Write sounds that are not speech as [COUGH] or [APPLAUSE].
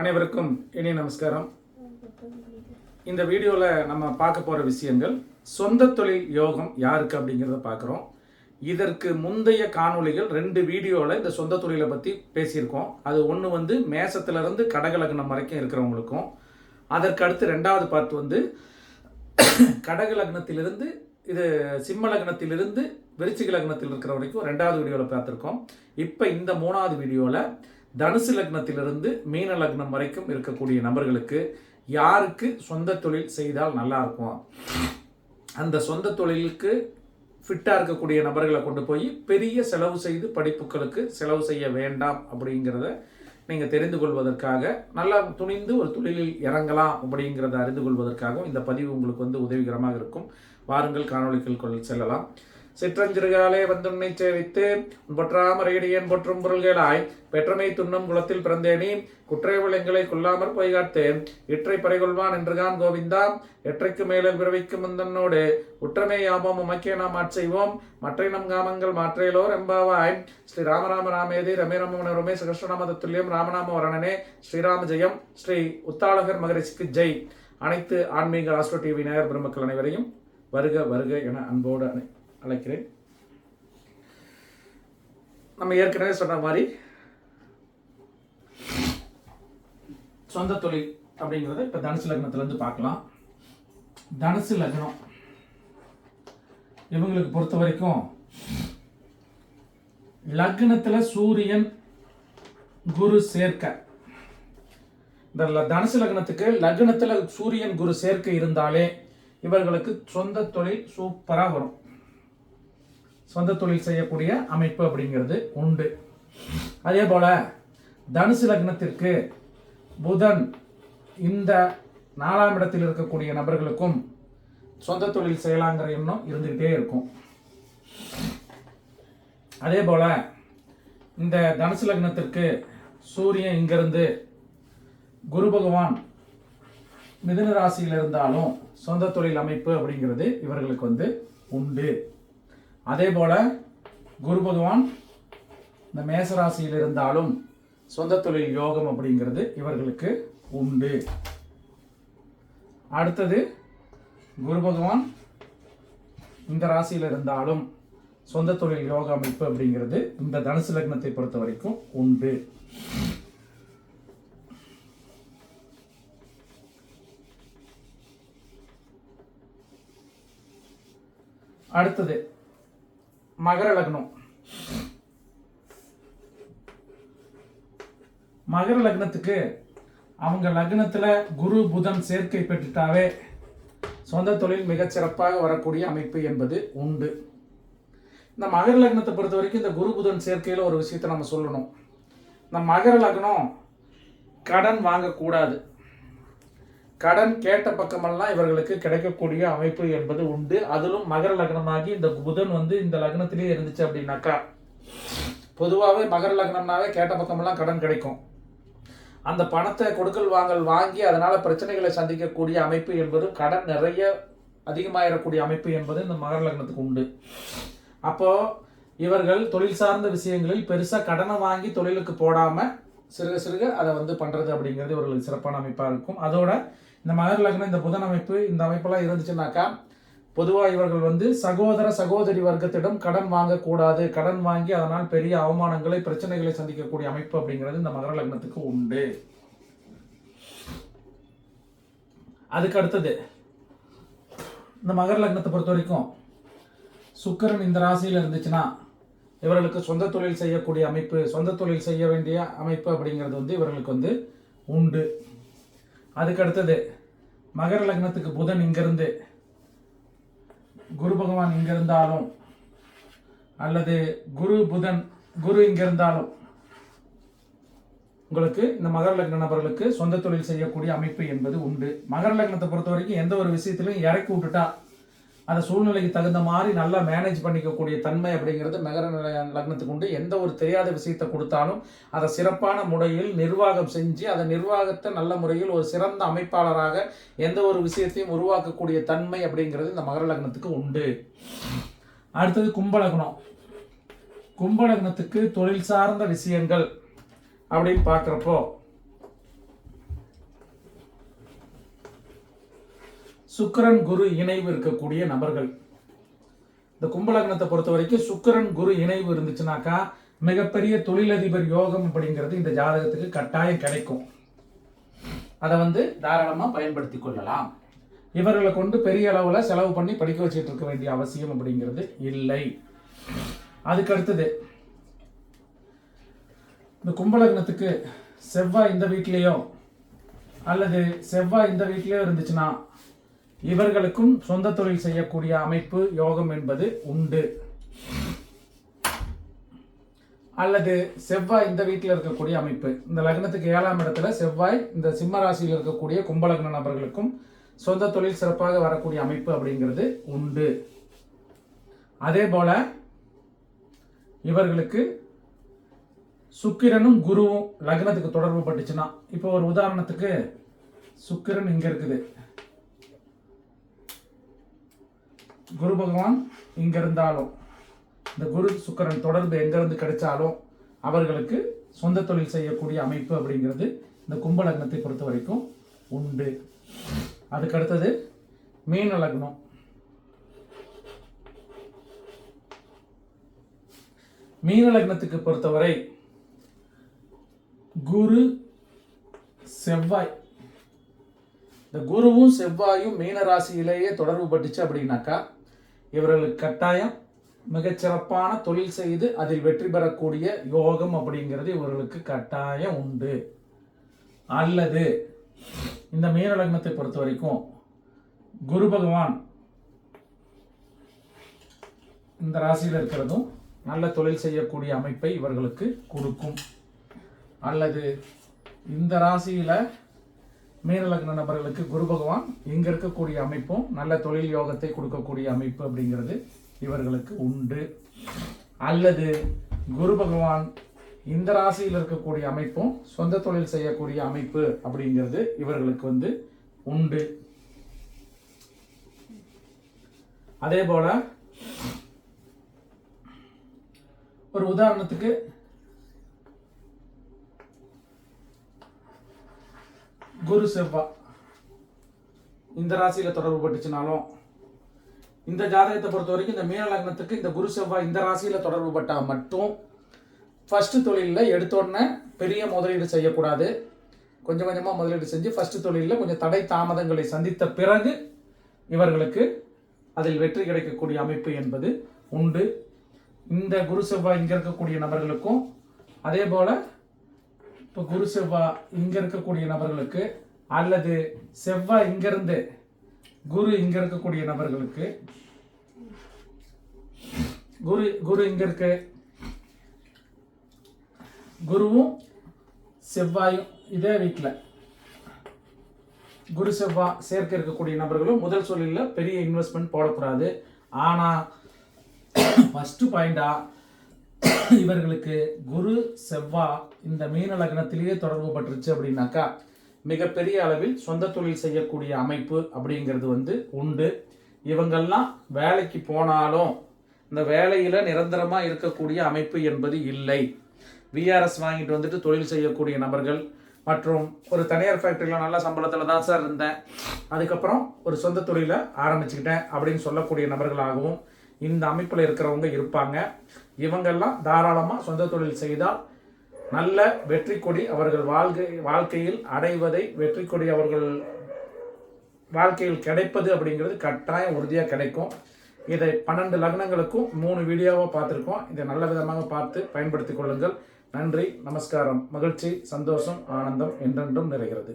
அனைவருக்கும் இனிய நமஸ்காரம். இந்த வீடியோவில் நம்ம பார்க்க போகிற விஷயங்கள் சொந்த தொழில் யோகம் யாருக்கு அப்படிங்கிறத பார்க்குறோம். இதற்கு முந்தைய காணொளிகள் ரெண்டு வீடியோவில் இந்த சொந்த தொழிலை பற்றி பேசியிருக்கோம். அது ஒன்று வந்து மேசத்துலேருந்து கடகலக்னம் வரைக்கும் இருக்கிறவங்களுக்கும் அதற்கு அடுத்து ரெண்டாவது பார்ட் வந்து கடகலக்னத்திலிருந்து இது சிம்ம லக்னத்திலிருந்து விருச்சிக லக்னத்தில் இருக்கிற வரைக்கும் ரெண்டாவது வீடியோவில் பார்த்துருக்கோம். இப்போ இந்த மூணாவது வீடியோவில் தனுசு லக்னத்திலிருந்து மீன லக்னம் வரைக்கும் இருக்கக்கூடிய நபர்களுக்கு யாருக்கு சொந்த தொழில் செய்தால் நல்லா இருக்கும்? அந்த சொந்த தொழிலுக்கு ஃபிட்டாக இருக்கக்கூடிய நபர்களை கொண்டு போய் பெரிய செலவு செய்து படிப்புகளுக்கு செலவு செய்ய வேண்டாம் அப்படிங்கிறத நீங்கள் தெரிந்து கொள்வதற்காக நல்லா துணிந்து ஒரு தொழிலில் இறங்கலாம் அப்படிங்கிறத அறிந்து கொள்வதற்காகவும் இந்த பதிவு உங்களுக்கு வந்து உதவிகரமாக இருக்கும். வாருங்கள் காணொளிக்குள் செல்லலாம். சிற்றஞ்சிறுகாலே வந்துன்னை சேவித்து பொற்றாமரையடியன் பொற்றும் பொருள்களாய் பெற்றமை துண்ணும் குளத்தில் பிறந்தேனி குற்றை விளங்களை கொல்லாமற் பொய்காத்தேன். இற்றை பறைகொள்வான் என்றுகான் கோவிந்தா எற்றைக்கு மேலே பிறவிக்கு முந்தன்னோடு உற்றமே யாபம் உமக்கே நாம் ஆட்செய்வோம். மற்றை நம் காமங்கள் மாற்றையிலோர் எம்பாவாய். ஸ்ரீ ராமராம ராமேதி ரமே ரமண ரமேஷ் கிருஷ்ணநாம ராமநாம வரணனே. ஸ்ரீராம ஜெயம் ஸ்ரீ உத்தாளகர் மகரிஷிக்கு ஜெய். அனைத்து ஆன்மீக ஆஸ்ட்ரோ டிவி நேயர் பெருமக்கள் அனைவரையும் வருக வருக என அன்போடு அழை அழைக்கிறேன். நம்ம ஏற்கனவே சொன்ன மாதிரி சொந்த தொழில் அப்படிங்கிறத இப்போ தனுசு லக்னத்துலேருந்து பார்க்கலாம். தனுசு லக்னம். இவங்களுக்கு பொறுத்த வரைக்கும் லக்னத்தில் சூரியன் குரு சேர்க்க. இந்த தனுசு லக்னத்துக்கு லக்னத்தில் சூரியன் குரு சேர்க்கை இருந்தாலே இவர்களுக்கு சொந்த தொழில் சூப்பராக வரும். சொந்த தொழில் செய்யக்கூடிய அமைப்பு அப்படிங்கிறது உண்டு. அதே போல் தனுசு லக்னத்திற்கு புதன் இந்த நாலாம் இடத்தில் இருக்கக்கூடிய நபர்களுக்கும் சொந்த தொழில் செய்யலாங்கிற எண்ணம் இருந்துகிட்டே இருக்கும். அதே போல் இந்த தனுசு லக்னத்திற்கு சூரியன் இங்கிருந்து குரு பகவான் மிதுன ராசியில் இருந்தாலும் சொந்த தொழில் அமைப்பு அப்படிங்கிறது இவர்களுக்கு வந்து உண்டு. அதே போல் குரு பகவான் இந்த மேச ராசியில் இருந்தாலும் சொந்த தொழில் யோகம் அப்படிங்கிறது இவர்களுக்கு உண்டு. அடுத்தது குரு பகவான் இந்த ராசியில் இருந்தாலும் சொந்த தொழில் யோக அமைப்பு அப்படிங்கிறது இந்த தனுசு லக்னத்தை பொறுத்த வரைக்கும் உண்டு. அடுத்தது மகர லக்னம். மகர லக்னத்துக்கு அவங்க லக்னத்தில் குரு புதன் சேர்க்கை பெற்றுட்டாவே சொந்த தொழில் மிகச்சிறப்பாக வரக்கூடிய அமைப்பு என்பது உண்டு. இந்த மகர லக்னத்தை பொறுத்த வரைக்கும் இந்த குரு புதன் சேர்க்கையில் ஒரு விஷயத்தை நம்ம சொல்லணும். இந்த மகர லக்னம் கடன் வாங்கக்கூடாது. கடன் கேட்ட பக்கமெல்லாம் இவர்களுக்கு கிடைக்கக்கூடிய அமைப்பு என்பது உண்டு. அதிலும் மகர லக்னமாகி இந்த புதன் வந்து இந்த லக்னத்திலேயே இருந்துச்சு அப்படின்னாக்கா பொதுவாகவே மகர லக்னம்னாவே கேட்ட பக்கமெல்லாம் கடன் கிடைக்கும். அந்த பணத்தை கொடுக்கல் வாங்கல் வாங்கி அதனால் பிரச்சனைகளை சந்திக்கக்கூடிய அமைப்பு என்பதும் கடன் நிறைய அதிகமாகிடக்கூடிய அமைப்பு என்பது இந்த மகர லக்னத்துக்கு உண்டு. அப்போது இவர்கள் தொழில் சார்ந்த விஷயங்களில் பெருசாக கடனை வாங்கி தொழிலுக்கு போடாமல் சிறுக சிறுக அதை வந்து பண்ணுறது அப்படிங்கிறது ஒரு சிறப்பான அமைப்பாக இருக்கும். அதோட இந்த மகர் லக்னம் இந்த புதன் அமைப்பு இந்த அமைப்பெல்லாம் இருந்துச்சுனாக்கா பொதுவாக இவர்கள் வந்து சகோதர சகோதரி வர்க்கத்திடம் கடன் வாங்கக்கூடாது. கடன் வாங்கி அதனால் பெரிய அவமானங்களை பிரச்சனைகளை சந்திக்கக்கூடிய அமைப்பு அப்படிங்கிறது இந்த மகர லக்னத்துக்கு உண்டு. அதுக்கு அடுத்தது இந்த மகர லக்னத்தை பொறுத்த வரைக்கும் சுக்கரன் இந்த ராசியில் இருந்துச்சுன்னா இவர்களுக்கு சொந்த தொழில் செய்யக்கூடிய அமைப்பு சொந்த தொழில் செய்ய வேண்டிய அமைப்பு அப்படிங்கிறது வந்து இவர்களுக்கு வந்து உண்டு. அதுக்கு அடுத்தது மகர லக்னத்துக்கு புதன் இங்கிருந்து குரு பகவான் இங்கிருந்தாலும் அல்லது குரு புதன் குரு இங்கிருந்தாலும் உங்களுக்கு இந்த மகர லக்ன நபர்களுக்கு சொந்த தொழில் செய்யக்கூடிய அமைப்பு என்பது உண்டு. மகர லக்னத்தை பொறுத்த வரைக்கும் எந்த ஒரு விஷயத்திலும் இறக்கி விட்டுட்டா அந்த சூழ்நிலைக்கு தகுந்த மாதிரி நல்லா மேனேஜ் பண்ணிக்கக்கூடிய தன்மை அப்படிங்கிறது மகர லக்னத்துக்கு உண்டு. எந்த ஒரு தெரியாத விஷயத்தை கொடுத்தாலும் அதை சிறப்பான முறையில் நிர்வாகம் செஞ்சு அதை நிர்வாகத்தை நல்ல முறையில் ஒரு சிறந்த அமைப்பாளராக எந்த ஒரு விஷயத்தையும் உருவாக்கக்கூடிய தன்மை அப்படிங்கிறது இந்த மகர லக்னத்துக்கு உண்டு. அடுத்தது கும்பலக்னம் கும்பலக்னத்துக்கு தொழில் சார்ந்த விஷயங்கள் அப்படின்னு பார்க்குறப்போ சுக்கரன் குரு இணைவு இருக்கக்கூடிய நபர்கள். இந்த கும்பலக்னத்தை பொறுத்த வரைக்கும் சுக்கரன் குரு இணைவு இருந்துச்சுனாக்கா மிகப்பெரிய தொழிலதிபர் யோகம் அப்படிங்கிறது இந்த ஜாதகத்துக்கு கட்டாயம் கிடைக்கும். அதை வந்து தாராளமாக பயன்படுத்தி கொள்ளலாம். இவர்களை கொண்டு பெரிய அளவில் செலவு பண்ணி படிக்க வச்சுட்டு இருக்க வேண்டிய அவசியம் அப்படிங்கிறது இல்லை. அதுக்கு அடுத்தது இந்த கும்பலக்னத்துக்கு செவ்வாய் இந்த வீட்லேயோ அல்லது செவ்வாய் இந்த வீட்லேயோ இருந்துச்சுன்னா இவர்களுக்கும் சொந்த தொழில் செய்யக்கூடிய அமைப்பு யோகம் என்பது உண்டு. அல்லது செவ்வாய் இந்த வீட்டில் இருக்கக்கூடிய அமைப்பு. இந்த லக்னத்துக்கு ஏழாம் இடத்துல செவ்வாய் இந்த சிம்ம ராசியில் இருக்கக்கூடிய கும்பலக்ன நபர்களுக்கும் சொந்த தொழில் சிறப்பாக வரக்கூடிய அமைப்பு அப்படிங்கிறது உண்டு. அதே போல இவர்களுக்கு சுக்கிரனும் குருவும் லக்னத்துக்கு தொடர்பு பட்டுச்சுன்னா இப்போ ஒரு உதாரணத்துக்கு சுக்கிரன் இங்கே இருக்குது. குரு பகவான் இங்கே இருந்தாலும் இந்த குரு சுக்கரன் தொடர்பு எங்கேருந்து கிடைச்சாலும் அவர்களுக்கு சொந்த தொழில் செய்யக்கூடிய அமைப்பு அப்படிங்கிறது இந்த கும்ப லக்னத்தை பொறுத்த வரைக்கும் உண்டு. அதுக்கு அடுத்தது மீன லக்னம். மீன லக்னத்துக்கு பொறுத்தவரை குரு செவ்வாய். இந்த குருவும் செவ்வாயும் மீன ராசியிலேயே தொடர்பு பட்டுச்சு அப்படின்னாக்கா இவர்களுக்கு கட்டாயம் மிகச்சிறப்பான தொழில் செய்து அதில் வெற்றி பெறக்கூடிய யோகம் அப்படிங்கிறது இவர்களுக்கு கட்டாயம் உண்டு. அல்லது இந்த மீன லக்னத்தை பொறுத்த வரைக்கும் குரு பகவான் இந்த ராசியில் இருக்கிறதும் நல்ல தொழில் செய்யக்கூடிய அமைப்பை இவர்களுக்கு கொடுக்கும். அல்லது இந்த ராசியில் மீனலக்ன நபர்களுக்கு குரு பகவான் இங்கே இருக்கக்கூடிய அமைப்பும் நல்ல தொழில் யோகத்தை கொடுக்கக்கூடிய அமைப்பு அப்படிங்கிறது இவர்களுக்கு உண்டு. அல்லது குரு பகவான் இந்த ராசியில் இருக்கக்கூடிய அமைப்பும் சொந்த தொழில் செய்யக்கூடிய அமைப்பு அப்படிங்கிறது இவர்களுக்கு வந்து உண்டு. அதே போல ஒரு உதாரணத்துக்கு குரு செவ்வாய் இந்த ராசியில தொடர்பு பட்டுச்சுனாலும் இந்த ஜாதகத்தை பொறுத்த வரைக்கும் இந்த மீன லக்னத்துக்கு இந்த குரு செவ்வாய் இந்த ராசியில தொடர்பு பட்டா மட்டும். ஃபர்ஸ்ட் தொழிலில் எடுத்தோடனே பெரிய முதலீடு செய்யக்கூடாது. கொஞ்சம் கொஞ்சமாக முதலீடு செஞ்சு ஃபஸ்ட்டு தொழிலில் கொஞ்சம் தடை தாமதங்களை சந்தித்த பிறகு இவர்களுக்கு அதில் வெற்றி கிடைக்கக்கூடிய அமைப்பு என்பது உண்டு. இந்த குரு செவ்வாய் இங்கே இருக்கக்கூடிய நபர்களுக்கும் அதே போல் இப்போ குரு செவ்வாய் இங்கே இருக்கக்கூடிய நபர்களுக்கு அல்லது செவ்வாய் இங்கிருந்து குரு இங்க இருக்கக்கூடிய நபர்களுக்கு குரு குரு இங்க இருக்கு. குருவும் செவ்வாயும் இதே வீட்டில் குரு செவ்வாய் சேர்க்க இருக்கக்கூடிய நபர்களும் முதல் சொல்லில் பெரிய இன்வெஸ்ட்மெண்ட் போடக்கூடாது. ஆனால் ஃபஸ்ட்டு பாயிண்டா [COUGHS] இவர்களுக்கு குரு செவ்வா இந்த மீன லக்னத்திலேயே தொடர்பு பட்டுருச்சு அப்படின்னாக்கா மிகப்பெரிய அளவில் சொந்த தொழில் செய்யக்கூடிய அமைப்பு அப்படிங்கிறது வந்து உண்டு. இவங்கள்லாம் வேலைக்கு போனாலும் இந்த வேலையில் நிரந்தரமாக இருக்கக்கூடிய அமைப்பு என்பது இல்லை. விஆர்எஸ் வாங்கிட்டு வந்துட்டு தொழில் செய்யக்கூடிய நபர்கள் மற்றும் ஒரு தனியார் ஃபேக்டரியில் நல்ல சம்பளத்தில் தான் சார் இருந்தேன். அதுக்கப்புறம் ஒரு சொந்த தொழிலை ஆரம்பிச்சுக்கிட்டேன் அப்படின்னு சொல்லக்கூடிய நபர்களாகவும் இந்த அமைப்பில் இருக்கிறவங்க இருப்பாங்க. இவங்கெல்லாம் தாராளமாக சொந்த தொழில் செய்தால் நல்ல வெற்றி கொடி அவர்கள் வாழ்க்கை வாழ்க்கையில் அடைவதை வெற்றி கொடி அவர்கள் வாழ்க்கையில் கிடைப்பது அப்படிங்கிறது கட்டாயம் உறுதியாக கிடைக்கும். இதை பன்னெண்டு லக்னங்களுக்கும் மூணு வீடியோவாக பார்த்துருக்கோம். இதை நல்ல விதமாக பார்த்து பயன்படுத்தி கொள்ளுங்கள். நன்றி நமஸ்காரம் மகிழ்ச்சி சந்தோஷம் ஆனந்தம் என்றென்றும் நிறைகிறது.